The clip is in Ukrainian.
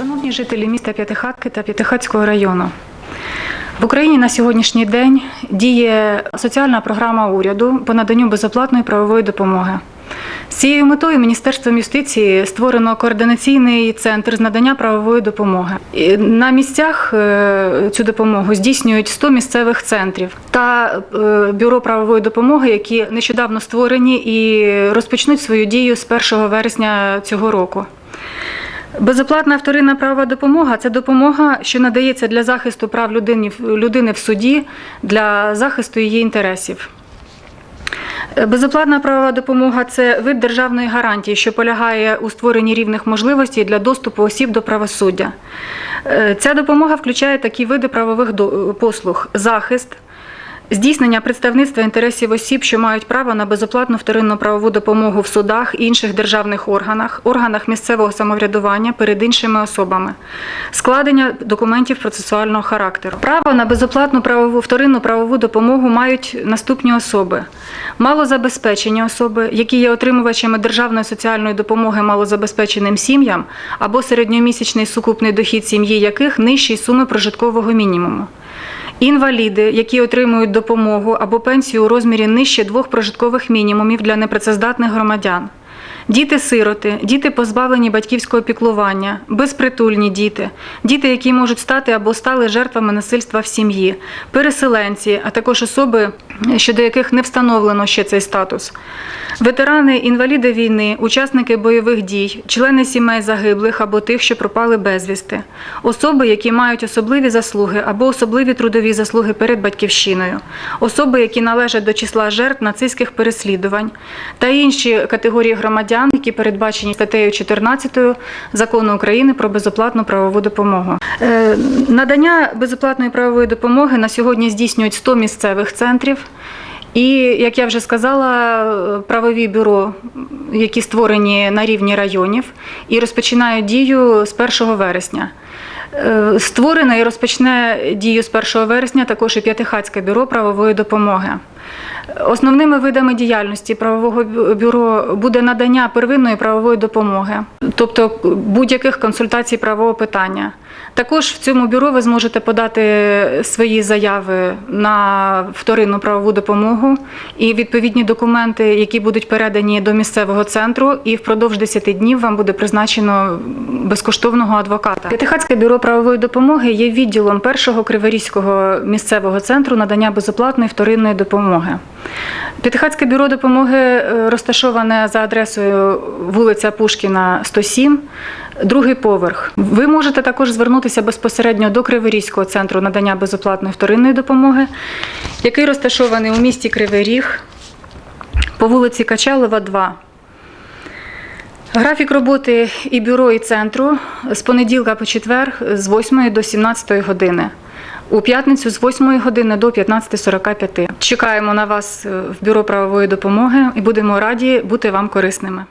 Шановні жителі міста П'ятихатки та П'ятихатського району. В Україні на сьогоднішній день діє соціальна програма уряду по наданню безоплатної правової допомоги. З цією метою Міністерством юстиції створено координаційний центр з надання правової допомоги. На місцях е, цю допомогу здійснюють 100 місцевих центрів та е, бюро правової допомоги, які нещодавно створені і розпочнуть свою дію з 1 вересня цього року. Безоплатна вторинна правова допомога це допомога, що надається для захисту прав людини, людини в суді, для захисту її інтересів. Е, Безоплатна правова допомога це вид державної гарантії, що полягає у створенні рівних можливостей для доступу осіб до правосуддя. Е, Ця допомога включає такі види правових послуг: захист, здійснення представництва інтересів осіб, що мають право на безоплатну вторинну правову допомогу в судах інших державних органах, органах місцевого самоврядування перед іншими особами, складення документів процесуального характеру. Право на безоплатну правову вторинну правову допомогу мають наступні особи: малозабезпечені особи, які є отримувачами державної соціальної допомоги малозабезпеченим сім'ям або середньомісячний сукупний дохід сім'ї яких нижчий суми прожиткового мінімуму. Інваліди, які отримують допомогу або пенсію у розмірі нижче двох прожиткових мінімумів для непрацездатних громадян. Діти-сироти, діти позбавлені батьківського піклування, безпритульні діти, діти, які можуть стати або стали жертвами насильства в сім'ї, переселенці, а також особи, щодо яких не встановлено ще цей статус. Ветерани, інваліди війни, учасники бойових дій, члени сімей загиблих або тих, що пропали безвісти, особи, які мають особливі заслуги або особливі трудові заслуги перед батьківщиною, особи, які належать до числа жертв нацистських переслідувань, та інші категорії громадян, які передбачені статтею 14 закону України про безоплатну правову допомогу. Е, Надання безоплатної правової допомоги на сьогодні здійснюють 100 місцевих центрів. І як я вже сказала, правові бюро, які створені на рівні районів, і розпочинають дію з 1 вересня. Е, Створене і розпочне дію з 1 вересня також і П'ятихатське бюро правової допомоги. Основними видами діяльності правового бюро буде надання первинної правової допомоги, тобто будь-яких консультацій правового питання. Також в цьому бюро ви зможете подати свої заяви на вторинну правову допомогу і відповідні документи, які будуть передані до місцевого центру, і впродовж 10 днів вам буде призначено безкоштовного адвоката. П'ятихатське бюро правової допомоги є відділом першого криворізького місцевого центру надання безоплатної вторинної допомоги. П'ятихатське бюро допомоги е, розташоване за адресою вулиця Пушкіна, 107, другий поверх. Ви можете також звернутися безпосередньо до Криворізького центру надання безоплатної вторинної допомоги, який розташований у місті Кривий Ріг по вулиці Качалова, 2. Графік роботи і бюро, і центру з понеділка по четвер з 8 до 17 години. У п'ятницю з 8 години до 15.45. Чекаємо на вас е, в бюро правової допомоги і будемо раді бути вам корисними.